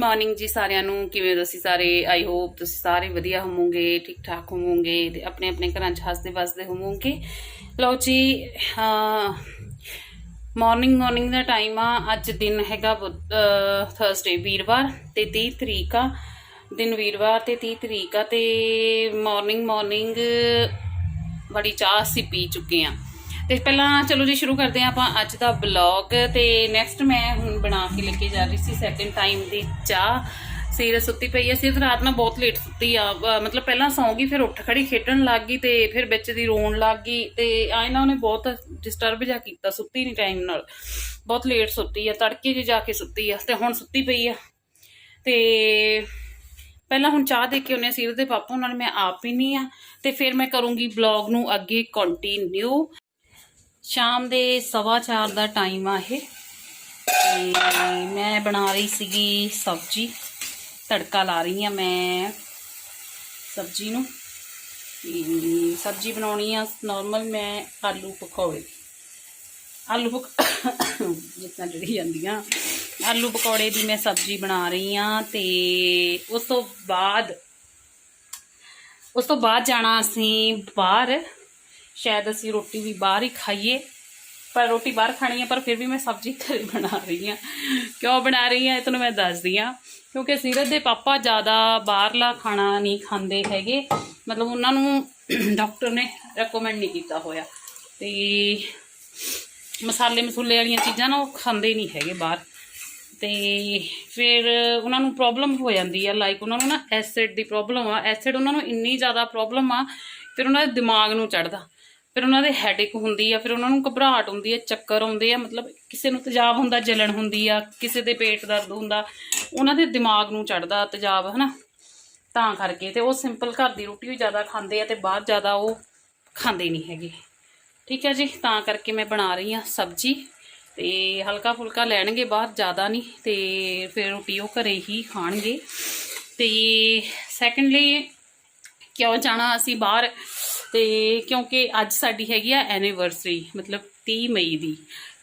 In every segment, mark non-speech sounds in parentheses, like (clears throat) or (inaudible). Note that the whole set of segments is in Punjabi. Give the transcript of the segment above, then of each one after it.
ਮਾਰਨਿੰਗ ਜੀ ਸਾਰਿਆਂ ਨੂੰ, ਕਿਵੇਂ ਹੋ ਤੁਸੀਂ ਸਾਰੇ? ਆਈ ਹੋਪ ਤੁਸੀਂ ਸਾਰੇ ਵਧੀਆ ਹੋਵੋਗੇ ਠੀਕ ਠਾਕ ਹੋਵੋਗੇ ਤੇ ਆਪਣੇ ਆਪਣੇ ਘਰਾਂ 'ਚ ਹੱਸਦੇ ਵਸਦੇ ਹੋਵੋਗੇ। ਲਓ ਜੀ ਮਾਰਨਿੰਗ ਮਾਰਨਿੰਗ ਦਾ ਟਾਈਮ ਆ। ਅੱਜ ਦਿਨ ਹੈਗਾ ਥਰਸਡੇ ਵੀਰਵਾਰ ਤੇ 30 ਤਰੀਕ ਆ। ਦਿਨ ਵੀਰਵਾਰ ਤੇ 30 ਤਰੀਕ ਆ ਤੇ ਮਾਰਨਿੰਗ ਮਾਰਨਿੰਗ ਬੜੀ ਚਾਹ ਅਸੀਂ ਪੀ ਚੁੱਕੇ ਆ। ਤੇ ਪਹਿਲਾਂ ਚਲੋ ਜੀ, ਸ਼ੁਰੂ ਕਰਦੇ ਹਾਂ ਆਪਾਂ ਅੱਜ ਦਾ ਬਲੌਗ ਤੇ ਨੈਕਸਟ ਮੈਂ ਹੁਣ ਬਣਾ ਕੇ ਲੈ ਕੇ ਜਾ ਰਹੀ ਸੀ ਸੈਕਿੰਡ ਟਾਈਮ ਦੀ ਚਾਹ। ਸੀਰਤ ਸੁੱਤੀ ਪਈ ਆ ਸੀਰਤ ਰਾਤ ਨਾਲ ਬਹੁਤ ਲੇਟ ਸੁੱਤੀ ਆ। ਮਤਲਬ ਪਹਿਲਾਂ ਸੌਂਗੀ ਫਿਰ ਉੱਠ ਖੜੀ, ਖੇਡਣ ਲੱਗ ਗਈ ਤੇ ਫਿਰ ਵਿੱਚ ਦੀ ਰੋਣ ਲੱਗ ਗਈ ਤੇ ਆਏ ਨਾ ਉਹਨੇ ਬਹੁਤ ਡਿਸਟਰਬ ਜਾ ਕੀਤਾ, ਸੁੱਤੀ ਨਹੀਂ ਟਾਈਮ ਨਾਲ। ਬਹੁਤ ਲੇਟ ਸੁੱਤੀ ਆ, ਤੜਕੇ ਜੇ ਜਾ ਕੇ ਸੁੱਤੀ ਆ ਤੇ ਹੁਣ ਸੁੱਤੀ ਪਈ ਆ। ਤੇ ਪਹਿਲਾਂ ਹੁਣ ਚਾਹ ਦੇ ਕੇ ਉਹਨੇ ਸੀਰਤ ਦੇ ਪਾਪਾ ਉਹਨਾਂ ਨੇ, ਮੈਂ ਆਪ ਪੀਣੀ ਆ ਤੇ ਫਿਰ ਮੈਂ ਕਰੂੰਗੀ ਬਲੌਗ ਨੂੰ ਅੱਗੇ ਕੰਟੀਨਿਊ ਸ਼ਾਮ ਦੇ 4:30 ਦਾ ਟਾਈਮ ਆ ਇਹ। ਤੇ ਮੈਂ ਬਣਾ ਰਹੀ ਸੀਗੀ ਸਬਜੀ। ਤੜਕਾ ਲਾ ਰਹੀ ਆ ਮੈਂ ਸਬਜੀ ਨੂੰ। ਤੇ ਸਬਜੀ ਬਣਾਉਣੀ ਆ। ਨਾਰਮਲ ਮੈਂ ਆਲੂ ਪਕੌੜੇ। ਆਲੂ ਪਕ ਜਿੱਦਾਂ ਜਿਹੜੀ ਜਾਂਦੀਆਂ ਆਲੂ ਪਕੌੜੇ ਦੀ ਮੈਂ ਸਬਜੀ ਬਣਾ ਰਹੀ ਆ। ਤੇ ਉਸ ਤੋਂ ਬਾਅਦ, ਉਸ ਤੋਂ ਬਾਅਦ ਜਾਣਾ ਅਸੀਂ ਬਾਹਰ। ਸ਼ਾਇਦ ਅਸੀਂ ਰੋਟੀ ਵੀ ਬਾਹਰ ਹੀ ਖਾਈਏ, ਪਰ ਰੋਟੀ ਬਾਹਰ ਖਾਣੀ ਹੈ, ਪਰ ਫਿਰ ਵੀ ਮੈਂ ਸਬਜ਼ੀ ਘਰੇ ਬਣਾ ਰਹੀ ਹਾਂ। ਕਿਉਂ ਬਣਾ ਰਹੀ ਹਾਂ, ਇਹ ਤੁਹਾਨੂੰ ਮੈਂ ਦੱਸਦੀ ਹਾਂ। ਕਿਉਂਕਿ ਸੀਰਤ ਦੇ ਪਾਪਾ ਜ਼ਿਆਦਾ ਬਾਹਰਲਾ ਖਾਣਾ ਨਹੀਂ ਖਾਂਦੇ ਹੈਗੇ। ਮਤਲਬ ਉਹਨਾਂ ਨੂੰ ਡਾਕਟਰ ਨੇ ਰეკਮੈਂਡ ਨਹੀਂ ਕੀਤਾ ਹੋਇਆ। ਤੇ ਮਸਾਲੇ ਮਸੂਲੇ ਵਾਲੀਆਂ ਚੀਜ਼ਾਂ ਨਾ ਉਹ ਖਾਂਦੇ ਨਹੀਂ ਹੈਗੇ ਬਾਹਰ। ਤੇ ਫਿਰ ਉਹਨਾਂ ਨੂੰ ਪ੍ਰੋਬਲਮ ਹੋ ਜਾਂਦੀ ਆ ਲਾਈਕ ਉਹਨਾਂ ਨੂੰ ਨਾ ਐਸਿਡ ਦੀ ਪ੍ਰੋਬਲਮ ਆ। ਐਸਿਡ ਉਹਨਾਂ ਨੂੰ ਇੰਨੀ ਜ਼ਿਆਦਾ ਪ੍ਰੋਬਲਮ ਆ, ਫਿਰ ਉਹਨਾਂ ਦੇ ਦਿਮਾਗ ਨੂੰ ਚੜਦਾ ਫਿਰ ਉਹਨਾਂ ਦੇ ਹੈਡੇਕ ਹੁੰਦੀ ਆ, ਫਿਰ ਉਹਨਾਂ ਨੂੰ ਘਬਰਾਹਟ ਹੁੰਦੀ ਆ, ਚੱਕਰ ਆਉਂਦੇ ਆ, ਮਤਲਬ ਕਿਸੇ ਨੂੰ ਤੇਜ਼ਾਬ ਹੁੰਦਾ, ਜਲਣ ਹੁੰਦੀ ਆ, ਕਿਸੇ ਦੇ ਪੇਟ ਦਰਦ ਹੁੰਦਾ, ਉਹਨਾਂ ਦੇ ਦਿਮਾਗ ਨੂੰ ਚੜਦਾ ਤੇਜ਼ਾਬ, ਹਨਾ? ਤਾਂ ਕਰਕੇ ਤੇ ਉਹ ਸਿੰਪਲ ਘਰ ਦੀ ਰੋਟੀ ਵੀ ਜ਼ਿਆਦਾ ਖਾਂਦੇ ਆ ਤੇ ਬਾਹਰ ਜ਼ਿਆਦਾ ਉਹ ਖਾਂਦੇ ਨਹੀਂ ਹੈਗੇ। ਠੀਕ ਹੈ ਜੀ? ਤਾਂ ਕਰਕੇ ਮੈਂ ਬਣਾ ਰਹੀ ਆ ਸਬਜੀ ਤੇ ਹਲਕਾ ਫੁਲਕਾ ਲੈਣਗੇ ਬਾਹਰ ਜ਼ਿਆਦਾ ਨਹੀਂ ਤੇ ਫਿਰ ਰੋਟੀ ਉਹ ਘਰੇ ਹੀ ਖਾਣਗੇ। ਤੇ ਸੈਕੰਡਲੀ ਕਿਉਂ ਜਾਣਾ ਅਸੀਂ ਬਾਹਰ? ਤੇ ਕਿਉਂਕਿ ਅੱਜ ਸਾਡੀ ਹੈਗੀ ਆ ਐਨੀਵਰਸਰੀ ਮਤਲਬ 30 ਮਈ ਦੀ।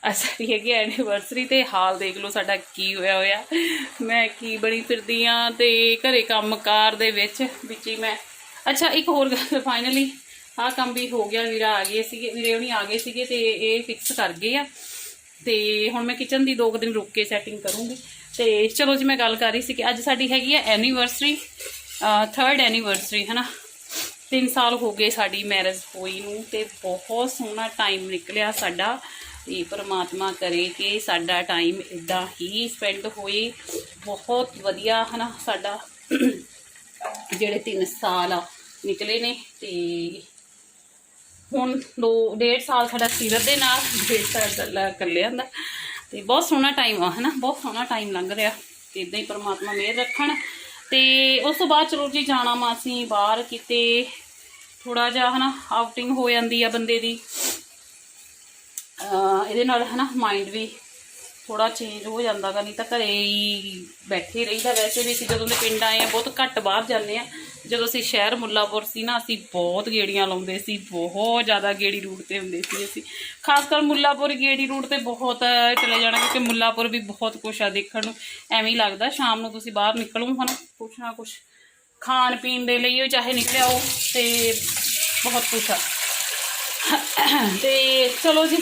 ਅੱਜ ਸਾਡੀ ਹੈਗੀ ਐਨੀਵਰਸਰੀ ਤੇ ਹਾਲ ਦੇਖ ਲਓ ਸਾਡਾ ਕੀ ਹੋਇਆ ਹੋਇਆ। ਮੈਂ ਕੀ ਬਣੀ ਫਿਰਦੀ ਆ ਤੇ ਘਰੇ ਕੰਮਕਾਰ ਦੇ ਵਿੱਚ ਵਿੱਚ ਹੀ ਮੈਂ। ਅੱਛਾ, ਇੱਕ ਹੋਰ ਗੱਲ ਫਾਈਨਲੀ ਆਹ ਕੰਮ ਵੀ ਹੋ ਗਿਆ, ਵੀਰਾ ਆ ਗਏ ਸੀਗੇ, ਵੀਰੇ ਹੁਣੀ ਆ ਗਏ ਸੀਗੇ ਤੇ ਇਹ ਫਿਕਸ ਕਰ ਗਏ ਆ। ਤੇ ਹੁਣ ਮੈਂ ਕਿਚਨ ਦੀ ਦੋ ਕੁ ਦਿਨ ਰੁਕ ਕੇ ਸੈਟਿੰਗ ਕਰੂੰਗੀ। ਤੇ ਚਲੋ ਜੀ, ਮੈਂ ਗੱਲ ਕਰ ਰਹੀ ਸੀ ਕਿ ਅੱਜ ਸਾਡੀ ਹੈਗੀ ਆ ਐਨੀਵਰਸਰੀ ਥਰਡ ਐਨੀਵਰਸਰੀ ਹਨਾ? 3 ਸਾਲ ਹੋ ਗਏ ਸਾਡੀ ਮੈਰਿਜ ਹੋਈ ਨੂੰ ਤੇ ਬਹੁਤ ਸੋਹਣਾ ਟਾਈਮ ਨਿਕਲਿਆ ਸਾਡਾ ਤੇ ਪਰਮਾਤਮਾ ਕਰੇ ਕਿ ਸਾਡਾ ਟਾਈਮ ਇਦਾਂ ਹੀ ਸਪੈਂਡ ਹੋਏ। ਬਹੁਤ ਵਧੀਆ ਹਨਾ ਸਾਡਾ (clears throat) ਜਿਹੜੇ 3 ਸਾਲ ਆ ਨਿਕਲੇ ਨੇ ਤੇ ਹੁਣ ਦੋ, ਡੇਢ ਸਾਲ ਸਾਡਾ ਸੀਰਤ ਦੇ ਨਾਲ, ਡੇਢ ਸਾਲ ਦਾ ਕੱਲਿਆਂ ਦਾ। ਤੇ ਬਹੁਤ ਸੋਹਣਾ ਟਾਈਮ ਆ ਹਨਾ, ਬਹੁਤ ਸੋਹਣਾ ਟਾਈਮ ਲੰਘ ਰਿਹਾ। ਤੇ ਇਦਾਂ ਹੀ ਪਰਮਾਤਮਾ ਮਿਹਰ ਰੱਖਣ। ਤੇ ਉਸ ਤੋਂ ਬਾਅਦ ਚਲੋ ਜੀ ਜਾਣਾ ਮਾ ਅਸੀਂ ਬਾਹਰ ਕਿਤੇ। ਥੋੜਾ ਜਿਹਾ ਹਨਾ ਆਊਟਿੰਗ ਹੋ ਜਾਂਦੀ ਆ ਬੰਦੇ ਦੀ। ਇਹਦੇ ਨਾਲ ਹਨਾ ਮਾਈਂਡ ਵੀ ਥੋੜਾ ਚੇਂਜ ਹੋ ਜਾਂਦਾ ਗਾ ਨਹੀਂ ਤਾਂ ਘਰੇ ਹੀ ਬੈਠੇ ਰਹੀਦਾ। ਵੈਸੇ ਵੀ ਅਸੀਂ ਜਦੋਂ ਦੇ ਪਿੰਡ ਆਏ ਆ ਬਹੁਤ ਘੱਟ ਬਾਹਰ ਜਾਂਦੇ ਆ ਜਦੋਂ ਅਸੀਂ ਸ਼ਹਿਰ ਮੁੱਲਾਪੁਰ ਸੀ ਨਾ, ਅਸੀਂ ਬਹੁਤ ਗੇੜੀਆਂ ਲਾਉਂਦੇ ਸੀ, ਬਹੁਤ ਜ਼ਿਆਦਾ ਗੇੜੀ ਰੂਟ ਤੇ ਹੁੰਦੇ ਸੀ ਅਸੀਂ। ਖਾਸ ਕਰ ਮੁੱਲਾਪੁਰ ਗੇੜੀ ਰੂਟ ਤੇ ਬਹੁਤ ਚਲੇ ਜਾਣਾ, ਕਿਉਂਕਿ ਮੁੱਲਾਪੁਰ ਵੀ ਬਹੁਤ ਕੁਛ ਆ ਦੇਖਣ ਨੂੰ। ਐਵੇਂ ਹੀ ਲੱਗਦਾ, ਸ਼ਾਮ ਨੂੰ ਤੁਸੀਂ ਬਾਹਰ ਨਿਕਲੋ ਹਨਾ ਕੁਛ ਨਾ ਕੁਛ। ਖਾਣ ਪੀਣ ਦੇ ਲਈ ਚਾਹੇ ਨਿਕਲਿਆ ਉਹ, ਤੇ ਬਹੁਤ ਕੁਛ ਆ। ਤੇ ਚਲੋ ਜੀ,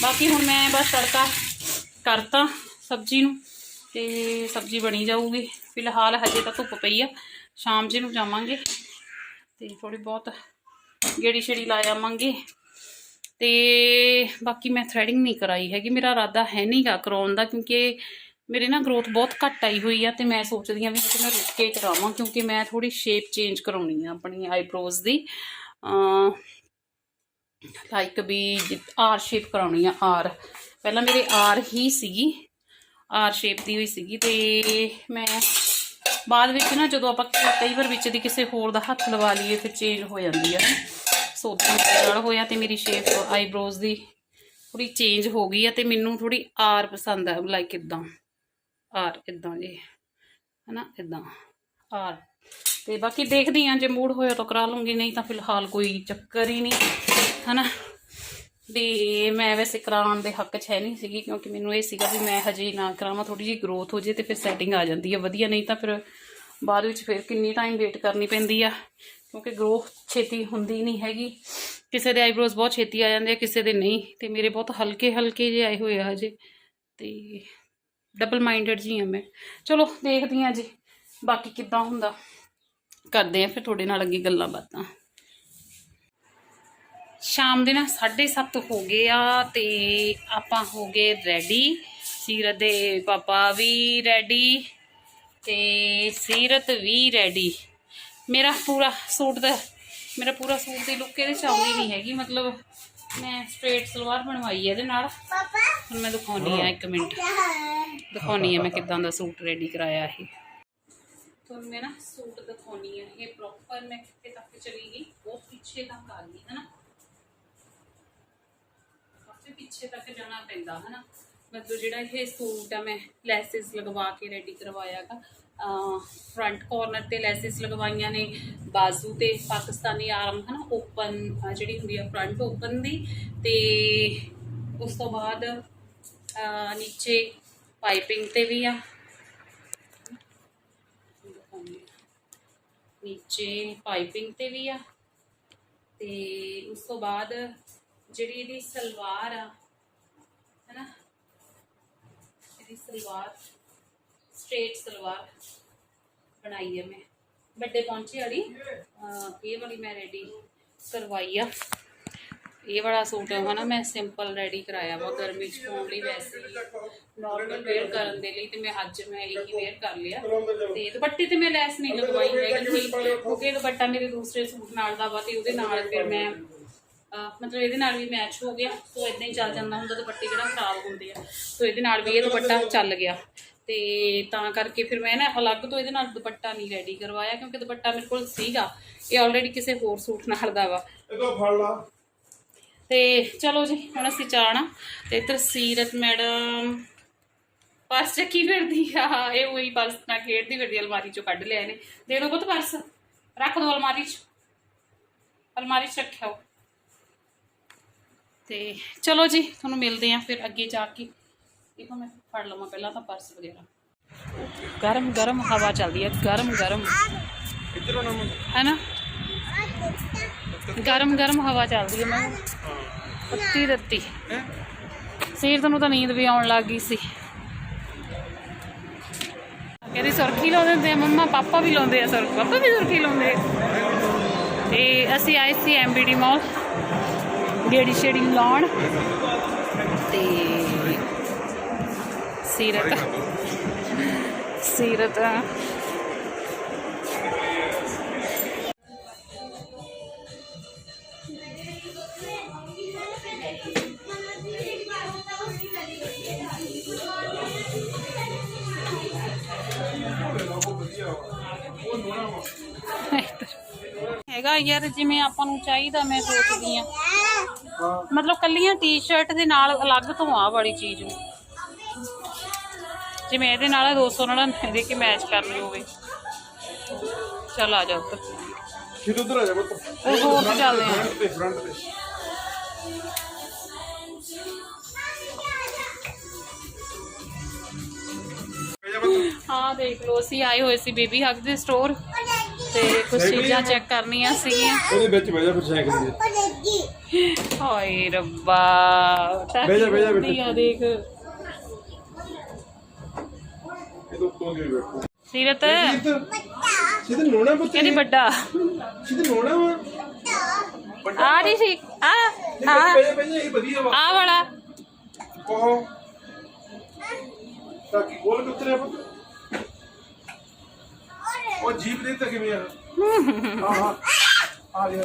ਬਾਕੀ ਹੁਣ ਮੈਂ ਬਸ ਤੜਕਾ ਕਰਤਾ ਸਬਜ਼ੀ ਨੂੰ ਤੇ ਸਬਜ਼ੀ ਬਣੀ ਜਾਊਗੀ। ਫਿਲਹਾਲ ਹਜੇ ਤਾਂ ਧੁੱਪ ਪਈ ਆ। ਸ਼ਾਮ ਜੇ ਨੂੰ ਜਾਵਾਂਗੇ ਤੇ ਥੋੜੀ ਬਹੁਤ ਗੇੜੀ ਛੇੜੀ ਲਾ ਜਾਵਾਂਗੇ ਤੇ ਬਾਕੀ ਮੈਂ ਥ੍ਰੈਡਿੰਗ ਨਹੀਂ ਕਰਾਈ ਹੈਗੀ। ਮੇਰਾ ਇਰਾਦਾ ਹੈ ਨਹੀਂਗਾ ਕਰਾਉਣ ਦਾ ਕਿਉਂਕਿ ਮੇਰੇ ਨਾ ਗਰੋਥ ਬਹੁਤ ਘੱਟ ਆਈ ਹੋਈ ਆ ਤੇ ਮੈਂ ਸੋਚਦੀ ਆ ਵੀ ਮੈਂ ਰੁਕ ਕੇ ਕਰਾਵਾਂ ਕਿਉਂਕਿ ਮੈਂ ਥੋੜੀ ਸ਼ੇਪ ਚੇਂਜ ਕਰਾਉਣੀ ਆ ਆਪਣੀ ਆਈਬ੍ਰੋਜ਼ ਦੀ। ਲਾਈਕ ਵੀ ਆਰ ਸ਼ੇਪ ਕਰਾਉਣੀ ਆ ਆਰ ਪਹਿਲਾਂ ਮੇਰੇ ਆਰ ਹੀ ਸੀਗੀ ਆਰ ਸ਼ੇਪ ਦੀ ਹੋਈ ਸੀਗੀ ਤੇ ਮੈਂ ਬਾਅਦ ਵਿੱਚ ਨਾ ਜਦੋਂ ਆਪਾਂ ਕਈ ਵਾਰ ਵਿੱਚ ਦੀ ਕਿਸੇ ਹੋਰ ਦਾ ਹੱਥ ਲਵਾ ਲਈਏ ਫਿਰ ਚੇਂਜ ਹੋ ਜਾਂਦੀ ਆ। ਸੋਧੀ ਨਾਲ ਹੋਇਆ ਤੇ ਮੇਰੀ ਸ਼ੇਪ ਆਈਬ੍ਰੋਜ਼ ਦੀ ਥੋੜੀ ਚੇਂਜ ਹੋ ਗਈ ਆ ਤੇ ਮੈਨੂੰ ਥੋੜੀ ਆਰ ਪਸੰਦ ਆ ਲਾਈਕ ਇਦਾਂ ਆਰ ਇਦਾਂ ਜੀ ਹਨਾ ਇਦਾਂ ਆਰ ਤੇ ਬਾਕੀ ਦੇਖਦੀ ਆ, ਜੇ ਮੂਡ ਹੋਇਆ ਤਾਂ ਕਰਾ ਲੂੰਗੀ, ਨਹੀਂ ਤਾਂ ਫਿਲਹਾਲ ਕੋਈ ਚੱਕਰ ਹੀ ਨਹੀਂ, ਹਨਾ। ਵੀ ਮੈਂ ਵੈਸੇ ਕਰਾਉਣ ਦੇ ਹੱਕ 'ਚ ਹੈ ਨਹੀਂ ਸੀਗੀ, ਕਿਉਂਕਿ ਮੈਨੂੰ ਇਹ ਸੀਗਾ ਵੀ ਮੈਂ ਹਜੇ ਨਾ ਕਰਾਵਾਂ ਥੋੜੀ ਜਿਹੀ ਗਰੋਥ ਹੋ ਜੇ ਤੇ ਫਿਰ ਸੈਟਿੰਗ ਆ ਜਾਂਦੀ ਹੈ ਵਧੀਆ ਨਹੀਂ ਤਾਂ ਫਿਰ ਬਾਅਦ ਵਿੱਚ ਫਿਰ ਕਿੰਨੀ ਟਾਈਮ ਵੇਟ ਕਰਨੀ ਪੈਂਦੀ ਆ, ਕਿਉਂਕਿ ਗਰੋਥ ਛੇਤੀ ਹੁੰਦੀ ਨਹੀਂ ਹੈਗੀ। ਕਿਸੇ ਦੇ ਆਈਬ੍ਰੋਜ਼ ਬਹੁਤ ਛੇਤੀ ਆ ਜਾਂਦੇ ਆ, ਕਿਸੇ ਦੇ ਨਹੀਂ। ਤੇ ਮੇਰੇ ਬਹੁਤ ਹਲਕੇ ਹਲਕੇ ਜਿਹੇ ਆਏ ਹੋਏ ਆ ਹਜੇ। ਤੇ ਡਬਲ ਮਾਈਂਡਡ ਜੀ ਆ ਮੈਂ। ਚਲੋ, ਦੇਖਦੀ ਆ ਜੀ, ਬਾਕੀ ਕਿੱਦਾਂ ਹੁੰਦਾ। ਕਰਦੇ ਆ ਫਿਰ ਤੁਹਾਡੇ ਨਾਲ ਅੱਗੇ ਗੱਲਾਂ ਬਾਤਾਂ। ਸ਼ਾਮ ਦੇ ਨਾ 7:30 ਹੋ ਗਏ ਆ ਤੇ ਆਪਾਂ ਹੋ ਗਏ ਰੈਡੀ ਸੀਰਤ ਦੇ ਪਾਪਾ ਵੀ ਰੈਡੀ ਤੇ ਸੀਰਤ ਵੀ ਰੈਡੀ ਮੇਰਾ ਪੂਰਾ ਸੂਟ ਦਾ ਮੇਰਾ ਪੂਰਾ ਸੂਟ ਦੀ ਲੁੱਕ ਇਹਦੇ ਚ ਆਉਂਦੀ ਨਹੀਂ ਹੈਗੀ, ਮਤਲਬ ਮੈਂ ਸਟ੍ਰੇਟ ਸਲਵਾਰ ਬਣਵਾਈ ਹੈ ਇਹਦੇ ਨਾਲ। ਹੁਣ ਮੈਂ ਦਿਖਾਉਣੀ ਆ ਇੱਕ ਮਿੰਟ। ਦਿਖਾਉਣੀ ਆ ਮੈਂ ਕਿਦਾਂ ਦਾ ਸੂਟ ਰੈਡੀ ਕਰਾਇਆ ਇਹ। ਤੁਹਾਨੂੰ ਮੈਂ ਨਾ ਸੂਟ ਦਿਖਾਉਣੀ ਆ, ਇਹ ਪ੍ਰੋਪਰ ਮੈਂ ਕਿੱਥੇ ਤੱਕ ਚਲੀ ਗਈ, ਉਹ ਪਿੱਛੇ ਤੱਕ ਆ ਗਈ ਹੈ ਨਾ ਕਾਫੀ ਪਿੱਛੇ ਤੱਕ ਜਾਣਾ ਪੈਂਦਾ ਹੈ ਮਤਲਬ ਜਿਹੜਾ ਇਹ ਸੂਟ ਆ, ਮੈਂ ਲੈਸਿਸ ਲਗਵਾ ਕੇ ਰੈਡੀ ਕਰਵਾਇਆਗਾ ਫਰੰਟ ਕਾਰਨਰ ਤੇ ਲੈਸਿਸ ਲਗਵਾਈਆਂ ਨੇ, ਬਾਜ਼ੂ ਤੇ ਪਾਕਿਸਤਾਨੀ ਆਰਮ ਹੈ ਓਪਨ ਜਿਹੜੀ ਹੁੰਦੀ ਆ ਫਰੰਟ ਓਪਨ ਦੀ ਤੇ ਉਸ ਤੋਂ ਬਾਅਦ ਨੀਚੇ ਪਾਈਪਿੰਗ ਤੇ ਵੀ ਆ। ਨੀਚੇ ਪਾਈਪਿੰਗ ਤੇ ਵੀ ਆ। ਤੇ ਉਸ ਤੋਂ ਬਾਅਦ ਜਿਹੜੀ ਇਹਦੀ ਸਲਵਾਰ ਆ, ਹੈਨਾ? ਇਹਦੀ ਸਲਵਾਰ ਸਟ੍ਰੇਟ ਸਲਵਾਰ ਬਣਾਈ ਹੈ ਮੈਂ। ਵੱਡੇ ਪਹੁੰਚੇ ਵਾਲੀ ਇਹ ਵਾਲੀ ਮੈਂ ਰੈਡੀ ਕਰਵਾਈ ਆ। ਇਹ ਵਾਲਾ ਸੂਟ ਹੈ ਨਾ ਮੈਂ ਸਿੰਪਲ ਰੈਡੀ ਕਰਾਇਆ ਵਾ। ਗਰਮੀ ਚ ਪਾਉਣ ਲਈ ਵੈਸੇ ਨਾਰਮਲ ਵੇਅਰ ਕਰਨ ਦੇ ਲਈ ਤੇ ਮੈਂ ਅੱਜ ਮੈਂ ਇਹ ਹੀ ਵੇਅਰ ਕਰ ਲਿਆ। ਤੇ ਦੁਪੱਟੇ ਤੇ ਮੈਂ ਲੈਸ ਨਹੀਂ ਲਗਵਾਈ ਹੈਗੀ ਕਿਉਂਕਿ ਦੁਪੱਟਾ ਮੇਰੇ ਦੂਸਰੇ ਸੂਟ ਨਾਲ ਦਾ ਵਾ ਤੇ ਉਹਦੇ ਨਾਲ ਫਿਰ ਮੈਂ ਮਤਲਬ ਇਹਦੇ ਨਾਲ ਵੀ ਮੈਚ ਹੋ ਗਿਆ। ਸੋ ਇਦਾਂ ਹੀ ਚੱਲ ਜਾਂਦਾ ਹੁੰਦਾ ਦੁਪੱਟੇ ਜਿਹੜਾ ਖਰਾਬ ਹੁੰਦੇ ਆ। ਸੋ ਇਹਦੇ ਨਾਲ ਵੀ ਇਹ ਦੁਪੱਟਾ ਚੱਲ ਗਿਆ। ਤੇ ਤਾਂ ਕਰਕੇ ਫਿਰ ਮੈਂ ਨਾ ਅਲੱਗ ਤੋਂ ਇਹਦੇ ਨਾਲ ਦੁਪੱਟਾ ਨਹੀਂ ਰੈਡੀ ਕਰਵਾਇਆ ਕਿਉਂਕਿ ਦੁਪੱਟਾ ਮੇਰੇ ਕੋਲ ਸੀਗਾ। ਇਹ ਆਲਰੇਡੀ ਕਿਸੇ ਹੋਰ ਸੂਟ ਨਾਲ ਦਾ ਵਾ। ਇਹਦਾ ਫੜ ਲਾ। ਤੇ ਚਲੋ ਜੀ ਹੁਣ ਅਸੀਂ ਚਾਹਣਾ ਤੇ ਇੱਧਰ ਸੀਰਤ ਮੈਡਮ ਪਰਸ ਚੱਕੀ ਫਿਰਦੀ ਆ। ਇਹ ਉਹੀ ਪਰਸ ਨਾਲ ਖੇਡਦੀ ਫਿਰਦੀ ਅਲਮਾਰੀ ਚੋਂ ਕੱਢ ਲਿਆ ਇਹਨੇ। ਦੇ ਦਿਓ ਪੁੱਤ ਪਰਸ। ਰੱਖ ਦਿਓ ਅਲਮਾਰੀ 'ਚ। ਅਲਮਾਰੀ 'ਚ ਰੱਖਿਓ ਤੇ ਚਲੋ ਜੀ ਤੁਹਾਨੂੰ ਮਿਲਦੇ ਆ ਫਿਰ ਅੱਗੇ ਜਾ ਕੇ। ਦੇਖੋ ਮੈਂ ਫੜ ਲਵਾਂ ਪਹਿਲਾਂ ਤਾਂ ਪਰਸ ਵਗੈਰਾ। ਗਰਮ ਗਰਮ ਹਵਾ ਚੱਲਦੀ ਹੈ ਗਰਮ ਗਰਮ। ਇੱਧਰੋਂ ਨਾ ਮੁੜ। ਹੈਨਾ? ਗਰਮ ਗਰਮ ਹਵਾ ਚੱਲਦੀ ਹੈ ਮੈਂ ਪੱਤੀ ਦਿੱਤੀ। ਹੈਂ? ਸੀਰਤ ਨੂੰ ਤਾਂ ਨੀਂਦ ਵੀ ਆਉਣ ਲੱਗ ਗਈ ਸੀ। ਕਹਿੰਦੀ ਸੁਰਖੀ ਲਾਉਂਦੇ ਹੁੰਦੇ ਆ ਮੰਮਾ ਪਾਪਾ ਵੀ ਲਾਉਂਦੇ ਆ ਸੁਰਖ। ਪਾਪਾ ਵੀ ਸੁਰਖੀ ਲਾਉਂਦੇ ਤੇ ਅਸੀਂ ਆਏ ਸੀ ਐਮਬੀਡੀ ਮਾਲ ਗੇੜੀ ਸ਼ੇੜੀ ਲਾਉਣ। ਤੇ ਸੀਰਤ। ਸੀਰਤ। ਹੈਗਾ ਯਾਰ ਜਿਵੇਂ ਆਪਾਂ ਨੂੰ ਚਾਹੀਦਾ ਮੈਂ ਸੋਚਦੀ ਆ ਮਤਲਬ ਕੱਲੀਆਂ ਟੀ-ਸ਼ਰਟ ਦੇ ਨਾਲ ਅਲੱਗ ਤੋਂ ਆ ਵਾਲੀ ਚੀਜ਼ ਜਿਵੇਂ ਇਹਦੇ ਨਾਲ 299 ਦੇ ਕੇ ਮੈਚ ਕਰਨੀ ਹੋਵੇ ਚੱਲ ਆ ਜਾ ਉੱਤਰ ਫਿਰ ਉਧਰ ਆ ਜਾ ਪੁੱਤ। ਉਹ ਹੋਰ ਤੇ ਚੱਲਦੇ ਆ। ਫਰੰਟ ਤੇ ਫਰੰਟ ਤੇ। ਬਹਿ ਜਾ ਪੁੱਤ। ਹਾਂ ਦੇਖ ਲਓ ਅਸੀਂ ਆਏ ਹੋਏ ਸੀ ਬੇਬੀ ਹੱਗ ਦੇ ਸਟੋਰ ਤੇ ਕੁਝ ਚੀਜ਼ਾਂ ਚੈੱਕ ਕਰਨੀਆਂ ਸੀਗੀਆਂ। ਉਹਦੇ ਵਿੱਚ ਬਹਿ ਜਾ ਫਿਰ ਸਾਈਕਲ ਦੇ। ਹਾਏ ਰੱਬਾ ਬਹਿ ਜਾ, ਬਹਿ ਜਾ ਬੇਟੇ। ਆ ਦੇਖ। ਇਹ ਤੋਂ ਉੱਤੋਂ ਦੀ ਬੈਠੋ। ਸੀਰਤ। ਸਿੱਧੇ ਨੋਣਾ ਪੁੱਤ ਕਹਿੰਦੀ ਵੱਡਾ। ਸਿੱਧੇ ਨੋਣਾ ਵਾ। ਆ ਨਹੀਂ ਸੀ ਆ ਆ। ਬਹਿ ਜਾ ਇਹ ਵਧੀਆ ਵਾ। ਆ ਵਾਲਾ। ਕਹੋ। ਤਾਂ ਕੀ ਗੋਲ ਕੇ ਉਤਰਿਆ ਪੁੱਤ ਉਹ ਜੀਪ ਦੇ ਤਾਂ ਕਿਵੇਂ ਆ। ਹਾਂ ਹਾਂ ਆ ਗਿਆ।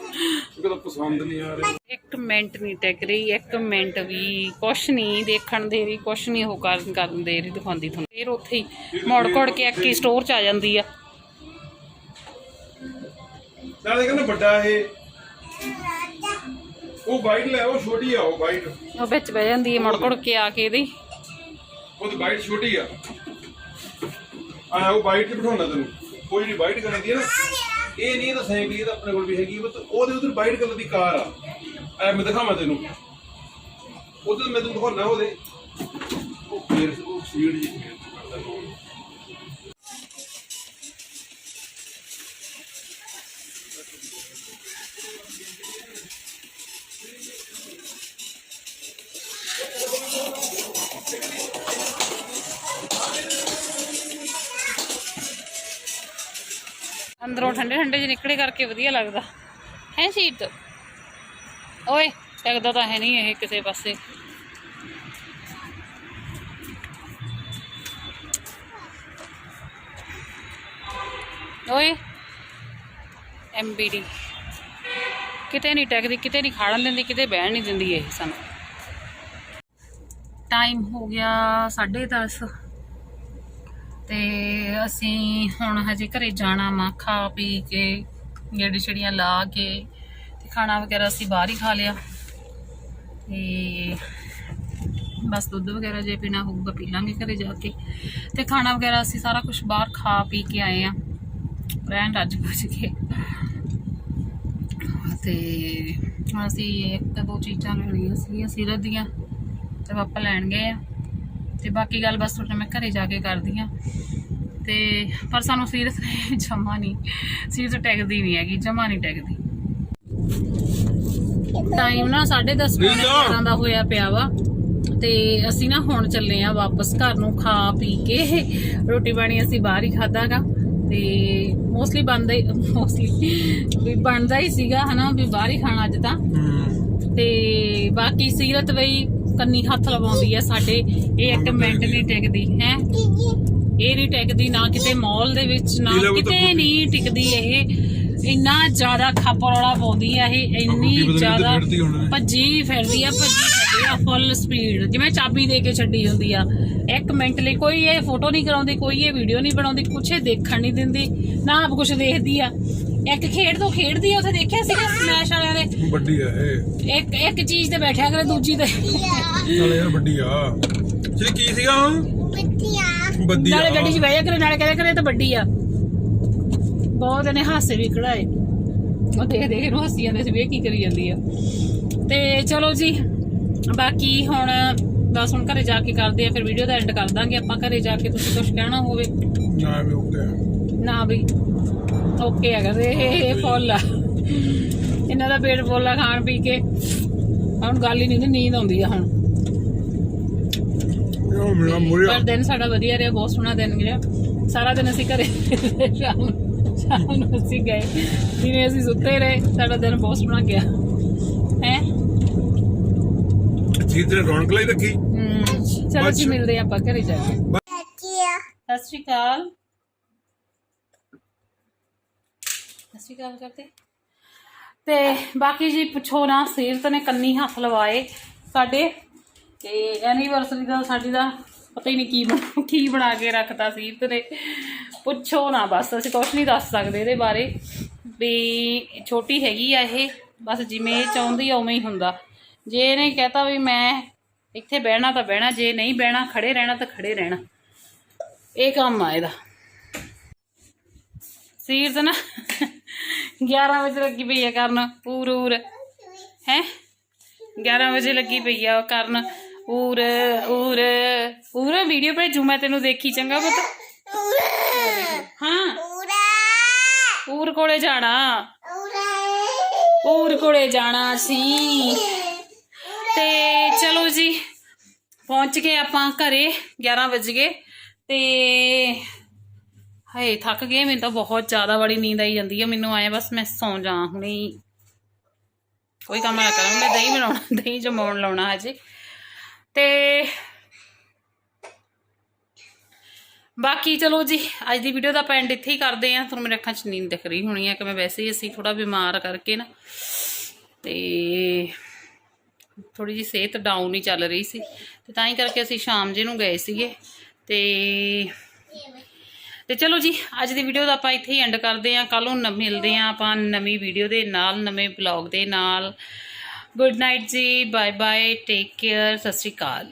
ਆ ਤਾਂ ਪਸੰਦ ਨਹੀਂ ਆ ਰਿਹਾ। ਇੱਕ ਮਿੰਟ ਨਹੀਂ ਟਿਕ ਰਹੀ ਇੱਕ ਮਿੰਟ ਵੀ। ਕੁਛ ਨਹੀਂ ਦੇਖਣ ਦੇ ਰਹੀ ਕੁਛ ਨਹੀਂ ਉਹ ਕਰਨ ਕਰਨ ਦੇ ਰਹੀ ਦਿਖਾਉਂਦੀ ਤੁਹਾਨੂੰ। ਫਿਰ ਉੱਥੇ ਹੀ ਮੁੜ ਘੁੜ ਕੇ ਅੱਕੀ ਸਟੋਰ ਚ ਆ ਜਾਂਦੀ ਆ। ਨਾਲੇ ਕਹਿੰਦਾ ਵੱਡਾ ਇਹ। ਉਹ ਵਾਈਟ ਲੈ ਉਹ ਛੋਟੀ ਆ ਉਹ ਵਾਈਟ ਉਹ ਵਿੱਚ ਬਹਿ ਜਾਂਦੀ ਹੈ ਮੁੜ ਕੁੜ ਕੇ ਆ ਕੇ ਇਹਦੀ। ਉਹਦੀ ਵਾਈਟ ਛੋਟੀ ਆ। ਆ ਉਹ ਵਾਈਟ ਤੇ ਬਿਠਾਉਣਾ ਤੈਨੂੰ। ਉਹ ਜਿਹੜੀ ਵਾਈਟ ਕਲਰ ਦੀ ਹੈ ਨਾ ਇਹ ਨਹੀਂ ਇਹ ਤਾਂ ਸਾਈਕਲ ਤਾਂ ਆਪਣੇ ਕੋਲ ਵੀ ਹੈਗੀ ਆ, ਉਹਦੇ ਉਧਰ ਵਾਈਟ ਕਲਰ ਦੀ ਕਾਰ ਆ। ਐ ਮੈਂ ਦਿਖਾਵਾਂ ਤੈਨੂੰ। ਉਧਰ ਮੈਂ ਤੈਨੂੰ ਦਿਖਾਉਣਾ ਉਹਦੇ। ਉਹ ਫੇਰ ਉਹ ਸਪੀਡ ਜੀ ਕਰਦਾ ਠੰਡੇ ਠੰਡੇ ਜਿਹੇ ਨਿਕਲੇ ਕਰਕੇ ਵਧੀਆ ਲੱਗਦਾ। ਹੈ ਸੀਟ ਓਏ, ਲੱਗਦਾ ਤਾਂ ਹੈ ਨਹੀਂ ਇਹ ਕਿਸੇ ਪਾਸੇ। ਓਏ ਐਮਬੀਡੀ ਕਿਤੇ ਨਹੀਂ ਟੈਕਦੀ, ਕਿਤੇ ਨਹੀਂ ਖਾੜਨ ਦਿੰਦੀ, ਕਿਤੇ ਬਹਿਣ ਨਹੀਂ ਦਿੰਦੀ ਇਹ ਸਾਨੂੰ। ਟਾਈਮ ਹੋ ਗਿਆ 10:30 ਤੇ ਅਸੀਂ ਹੁਣ ਹਜੇ ਘਰੇ ਜਾਣਾ ਵਾ, ਖਾ ਪੀ ਕੇ, ਗੇੜੀ ਛੜੀਆਂ ਲਾ ਕੇ ਤੇ ਖਾਣਾ ਵਗੈਰਾ ਅਸੀਂ ਬਾਹਰ ਹੀ ਖਾ ਲਿਆ। ਤੇ ਬਸ ਦੁੱਧ ਵਗੈਰਾ ਜੇ ਪੀਣਾ ਹੋਊਗਾ ਪੀ ਲਾਂਗੇ ਘਰੇ ਜਾ ਕੇ। ਤੇ ਖਾਣਾ ਵਗੈਰਾ ਅਸੀਂ ਸਾਰਾ ਕੁਝ ਬਾਹਰ ਖਾ ਪੀ ਕੇ ਆਏ ਆ। ਰਹਿਣ ਰੱਜ ਪੁੱਜ ਕੇ। ਤੇ ਅਸੀਂ ਇੱਕ ਤਾਂ ਦੋ ਚੀਜ਼ਾਂ ਲੈਣੀਆਂ ਸੀ ਸੀਰਤ ਦੀਆਂ। ਤੇ ਪਾਪਾ ਲੈਣ ਗਏ ਆ। ਤੇ ਬਾਕੀ ਗੱਲ ਬਸ ਤੁਹਾਡੇ ਮੈਂ ਘਰੇ ਜਾ ਕੇ ਕਰਦੀ ਆ ਤੇ ਪਰ ਸਾਨੂੰ ਸੀਰਤ ਨੇ ਜਮਾ ਨਹੀਂ ਸੀਰਤ ਟੈਗਦੀ ਨਹੀਂ ਹੈਗੀ ਜਮਾ ਨਹੀਂ ਟੈਗਦੀ ਟਾਈਮ ਨਾ 10:30 ਪੌਣੇ 11 ਦਾ ਹੋਇਆ ਪਿਆ ਵਾ। ਤੇ ਅਸੀਂ ਨਾ ਹੁਣ ਚੱਲੇ ਆ ਵਾਪਸ ਘਰ ਨੂੰ ਖਾ ਪੀ ਕੇ। ਰੋਟੀ ਪਾਣੀ ਅਸੀਂ ਬਾਹਰ ਹੀ ਖਾਦਾਗਾ ਤੇ ਮੋਸਟਲੀ ਬਣਦਾ ਹੀ ਮੋਸਟਲੀ ਵੀ ਬਣਦਾ ਹੀ ਸੀਗਾ ਹਨਾ ਵੀ ਬਾਹਰ ਹੀ ਖਾਣਾ ਅੱਜ ਤਾਂ। ਤੇ ਬਾਕੀ ਸੀਰਤ ਬਈ ਕੰਨੀ ਹੱਥ ਲਵਾਉਂਦੀ ਆ ਸਾਡੇ ਇਹ ਇੱਕ ਮਿੰਟ ਨਹੀਂ ਟਿਕਦੀ ਹੈ? ਇਹ ਨਹੀਂ ਟਿਕਦੀ ਨਾ ਕਿਤੇ ਮਾਲ ਦੇ ਵਿੱਚ ਨਾ ਕਿਤੇ ਨਹੀਂ ਟਿਕਦੀ ਇਹ। ਇੰਨਾ ਜ਼ਿਆਦਾ ਖਪਰੋੜਾ ਪਾਉਂਦੀ ਆ ਇਹ ਇੰਨੀ ਜ਼ਿਆਦਾ। ਭੱਜੀ ਫਿਰਦੀ ਆ ਭੱਜੀ ਫਿਰਦੀ ਆ ਫੁੱਲ ਸਪੀਡ ਜਿਵੇਂ ਚਾਬੀ ਦੇ ਕੇ ਛੱਡੀ ਹੁੰਦੀ ਆ। ਇੱਕ ਮਿੰਟ ਲਈ ਕੋਈ ਇਹ ਫੋਟੋ ਨਹੀਂ ਕਰਾਉਂਦੀ ਕੋਈ ਇਹ ਵੀਡੀਓ ਨਹੀਂ ਬਣਾਉਂਦੀ ਕੁਛ ਇਹ ਦੇਖਣ ਨਹੀਂ ਦਿੰਦੀ ਨਾ ਆਪ ਕੁਛ ਦੇਖਦੀ ਆ। ਇੱਕ ਖੇਡ ਤੋਂ ਖੇਡਦੀ ਆ ਉੱਥੇ ਦੇਖਿਆ ਸੀਗਾ ਸਮੈਸ਼ ਵਾਲਿਆਂ ਦੇ ਵੱਡੀ ਆ ਇਹ। ਇੱਕ ਇੱਕ ਚੀਜ਼ ਤੇ ਬੈਠਿਆ ਕਰੇ ਦੂਜੀ ਤੇ। ਨਾਲੇ ਯਾਰ ਵੱਡੀ ਆ। ਜੀ ਕੀ ਸੀਗਾ ਬੱਦੀ ਨਾਲੇ ਗੱਡੀ 'ਚ ਬਹਿ ਜਾ ਕਰੇ ਨਾਲੇ ਕਹਿੰਦੇ ਕਰੇ ਇਹ ਤਾਂ ਵੱਡੀ ਆ। ਬਹੁਤ ਇਹਨੇ ਹਾਸੇ ਵੀ ਕਢਾਏ। ਉਹ ਦੇਖ ਦੇਖ ਇਹਨੂੰ ਹੱਸੀ ਜਾਂਦੇ ਸੀ ਵੀ ਇਹ ਕੀ ਕਰੀ ਜਾਂਦੀ ਆ। ਤੇ ਚਲੋ ਜੀ ਬਾਕੀ ਹੁਣ ਬਸ ਹੁਣ ਘਰੇ ਜਾ ਕੇ ਕਰਦੇ ਆ ਫਿਰ ਵੀਡੀਓ ਦਾ ਐਂਡ ਕਰ ਦਾਂਗੇ। ਆਪਾਂ ਘਰੇ ਜਾ ਕੇ ਤੁਸੀਂ ਕੁਝ ਕਹਿਣਾ ਹੋਵੇ। ਨਾ ਵੀ ਓਕੇ ਨਾ ਬਈ। ਓਕੇ ਹੈਗਾ ਤੇ ਇਹ ਫੁੱਲ ਆ। ਇਹਨਾਂ ਦਾ ਪੇਟ ਫੁੱਲ ਆ ਖਾਣ ਪੀ ਕੇ। ਹੁਣ ਗੱਲ ਹੀ ਨਹੀਂ ਨੀਂਦ ਆਉਂਦੀ ਆ ਹੁਣ। ਪਰ ਦਿਨ ਸਾਡਾ ਵਧੀਆ ਰਿਹਾ ਬਹੁਤ ਸੋਹਣਾ ਦਿਨ ਗਿਆ। ਸਾਰਾ ਦਿਨ ਅਸੀਂ ਘਰੇ ਸ਼ਾਮ ਨੂੰ- ਸ਼ਾਮ ਨੂੰ ਅਸੀਂ ਗਏ। ਦਿਨੇ ਅਸੀਂ ਸੁੱਤੇ ਰਹੇ ਸਾਡਾ ਦਿਨ ਬਹੁਤ ਸੋਹਣਾ ਗਿਆ। ਹੈ? ਜੀ ਤੇ ਰੌਣਕ ਲਈ ਰੱਖੀ ਚਲੋ ਜੀ। ਮਿਲਦੇ ਆਪਾਂ ਘਰੇ ਜਾ ਕੇ। ਸਤਿ ਸ਼੍ਰੀ ਅਕਾਲ। ਸਤਿ ਸ਼੍ਰੀ ਕਰਦੇ? ਤੇ ਬਾਕੀ ਜੀ ਪੁੱਛੋ ਨਾ ਸੀਰਤ ਨੇ ਕੰਨੀ ਹੱਥ ਲਵਾਏ ਸਾਡੇ ਤੇ ਐਨੀਵਰਸਰੀ ਦਾ ਸਾਡੀ ਦਾ ਪਤਾ ਹੀ ਨਹੀਂ ਕੀ ਬਣਾ ਕੀ ਬਣਾ ਕੇ ਰੱਖਤਾ ਸੀਰਤ ਨੇ। ਪੁੱਛੋ ਨਾ ਬਸ, ਅਸੀਂ ਕੁਝ ਨਹੀਂ ਦੱਸ ਸਕਦੇ ਇਹਦੇ ਬਾਰੇ ਵੀ ਛੋਟੀ ਹੈਗੀ ਆ ਇਹ, ਬਸ ਜਿਵੇਂ ਇਹ ਚਾਹੁੰਦੀ ਆ ਉਵੇਂ ਹੀ ਹੁੰਦਾ। ਜੇ ਇਹਨੇ ਕਹਤਾ ਵੀ ਮੈਂ ਇੱਥੇ ਬਹਿਣਾ ਤਾਂ ਬਹਿਣਾ, ਜੇ ਨਹੀਂ ਬਹਿਣਾ, ਖੜੇ ਰਹਿਣਾ ਤਾਂ ਖੜੇ ਰਹਿਣਾ। ਇਹ ਕੰਮ ਆ ਇਹਦਾ। ਸੀਰਤ ਨਾ 11 ਵਜੇ ਲੱਗੀ ਪਈ ਆ ਕਰਨ ਪੂਰ ਉਰ ਹੈ 11 ਵਜੇ ਲੱਗੀ ਪਈ ਆ ਕਰਨ ਉਰ ਉਰ ਉਰ ਵੀਡੀਓ ਭੇਜੂ ਮੈਂ ਤੈਨੂੰ ਦੇਖੀ ਚੰਗਾ ਪੁੱਤ ਹਾਂ ਉਰ ਕੋਲੇ ਜਾਣਾ ਉਰ ਕੋਲੇ ਜਾਣਾ ਸੀ ਤੇ ਚਲੋ ਜੀ ਪਹੁੰਚ ਗਏ ਆਪਾਂ ਘਰੇ 11 ਵਜ ਤੇ ਹਾਏ, ਥੱਕ ਗਏ ਮੈਨੂੰ ਤਾਂ ਬਹੁਤ ਜ਼ਿਆਦਾ ਵਾਲੀ ਨੀਂਦ ਆਈ ਜਾਂਦੀ ਹੈ ਮੈਨੂੰ ਆਇਆ ਬਸ ਮੈਂ ਸੌਂ ਜਾ ਹੁਣੇ ਕੋਈ ਕੰਮ ਨਾ ਕਰਾਂ, ਮੈਂ ਦਹੀਂ ਬਣਾਉਣਾ, (laughs) ਦਹੀਂ ਜਮਾਉਣ ਲਾਉਣਾ ਹਜੇ। ਤੇ ਬਾਕੀ ਚਲੋ ਜੀ, ਅੱਜ ਦੀ ਵੀਡੀਓ ਦਾ ਆਪਾਂ ਐਂਡ ਇੱਥੇ ਹੀ ਕਰਦੇ ਆਂ। ਤੁਹਾਨੂੰ ਮੇਰੇ ਅੱਖਾਂ 'ਚ ਨੀਂਦ ਦਿਖ ਰਹੀ ਹੋਣੀ ਹੈ ਕਿ ਮੈਂ ਵੈਸੇ ਹੀ ਅਸੀਂ ਥੋੜਾ ਬਿਮਾਰ ਕਰਕੇ ਨਾ, ਤੇ ਥੋੜੀ ਜੀ ਸਿਹਤ ਡਾਊਨ ਹੀ ਚੱਲ ਰਹੀ ਸੀ। ਤੇ ਤਾਂ ਹੀ ਕਰਕੇ ਅਸੀਂ ਸ਼ਾਮ ਜੇ ਨੂੰ ਗਏ ਸੀਗੇ, ਤੇ ਤੇ ਚਲੋ ਜੀ, ਅੱਜ ਦੀ ਵੀਡੀਓ ਦਾ ਆਪਾਂ ਇੱਥੇ ਹੀ ਐਂਡ ਕਰਦੇ ਹਾਂ। ਕੱਲ ਨੂੰ ਮਿਲਦੇ ਹਾਂ ਆਪਾਂ ਨਵੀਂ ਵੀਡੀਓ ਦੇ ਨਾਲ, ਨਵੇਂ ਬਲੌਗ ਦੇ ਨਾਲ। Good night ji bye bye take care ਸਤਿ ਸ਼੍ਰੀ ਅਕਾਲ।